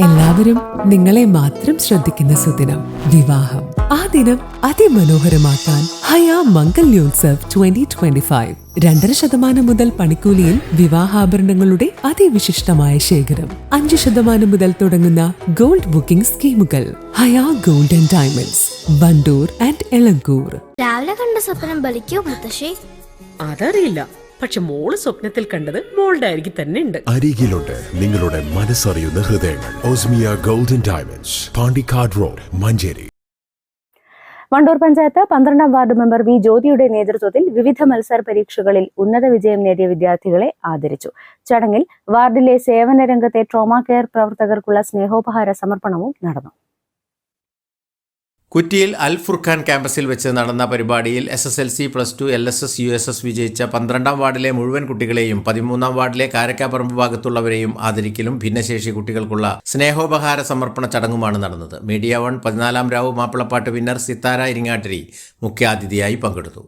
എല്ലാവരും നിങ്ങളെ മാത്രം ശ്രദ്ധിക്കുന്ന സുദിനം വിവാഹം. ആ ദിനം അതിമനോഹരമാക്കാൻ ഹയാ മംഗല്യോത്സവ് ട്വന്റി ട്വന്റി ഫൈവ് രണ്ടര ശതമാനം മുതൽ പണിക്കൂലിയിൽ വിവാഹാഭരണങ്ങളുടെ അതിവിശിഷ്ടമായ ശേഖരം. അഞ്ച് ശതമാനം മുതൽ തുടങ്ങുന്ന ഗോൾഡ് ബുക്കിംഗ് സ്കീമുകൾ. Haya gold and diamonds Wandoor and Elankur. രാവിലെ കണ്ട സ്വപ്നം ബലിക്കോ മുത്തശ്ശി? അതറിയില്ല. പക്ഷെ മോൾ സ്വപ്നത്തിൽ കണ്ടത് മോളുടെ അരികിൽ തന്നെ ഉണ്ട്. അരികിലുണ്ട്. നിങ്ങളുടെ മനസ്സറിയുന്ന ഹൃദയങ്ങൾ. Osmia golden diamonds. Pandikkad road Manjeri. Wandoor panchayat പന്ത്രണ്ടാം വാർഡ് മെമ്പർ വി ജ്യോതിയുടെ നേതൃത്വത്തിൽ വിവിധ മത്സര പരീക്ഷകളിൽ ഉന്നത വിജയം നേടിയ വിദ്യാർത്ഥികളെ ആദരിച്ചു. ചടങ്ങിൽ വാർഡിലെ സേവന രംഗത്തെ ട്രോമാ കെയർ പ്രവർത്തകർക്കുള്ള സ്നേഹോപഹാര സമർപ്പണവും നടന്നു. കുറ്റിയിൽ അൽ ഫുർഖാൻ ക്യാമ്പസിൽ വെച്ച് നടന്ന പരിപാടിയിൽ S S L C plus two L S S U S S വിജയിച്ച പന്ത്രണ്ടാം വാർഡിലെ മുഴുവൻ കുട്ടികളെയും പതിമൂന്നാം വാർഡിലെ കാരക്കാപ്പറമ്പ് ഭാഗത്തുള്ളവരെയും ആദരിക്കലും ഭിന്നശേഷി കുട്ടികൾക്കുള്ള സ്നേഹോപഹാര സമർപ്പണ ചടങ്ങുമാണ് നടന്നത്. മീഡിയ വൺ പതിനാലാം രാവ് മാപ്പിളപ്പാട്ട് വിന്നർ സിത്താര ഇരിങ്ങാട്ടിരി മുഖ്യാതിഥിയായി പങ്കെടുത്തു.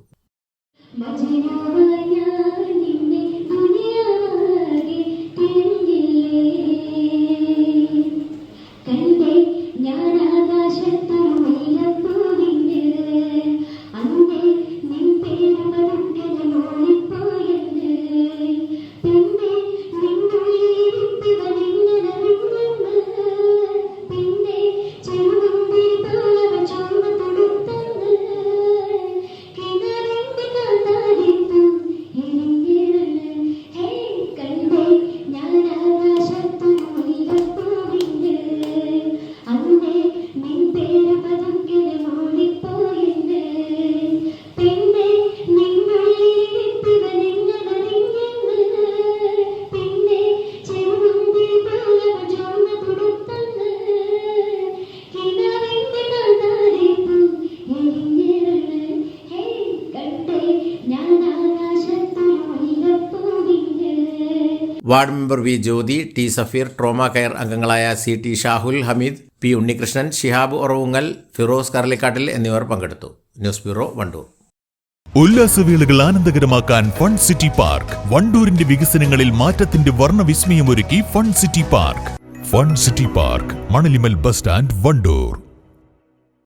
Ward member V Jyothi T Safeer trauma care അംഗങ്ങളായ C T Shahul Hameed P Unnikrishnan Shihab Oravungal Firoz Karlikkattil എന്നിവർ പങ്കെടുത്തു. News bureau Wandoor. ഉല്ലാസവേളകൾ ആനന്ദകരമാക്കാൻ ഫൺ സിറ്റി പാർക്ക്. വണ്ടൂരിന്റെ വികസനങ്ങളിൽ മാറ്റത്തിന്റെ വർണവിസ്മയമൊരുക്കി fun city park. Fun city park Manalimal bus stand Wandoor.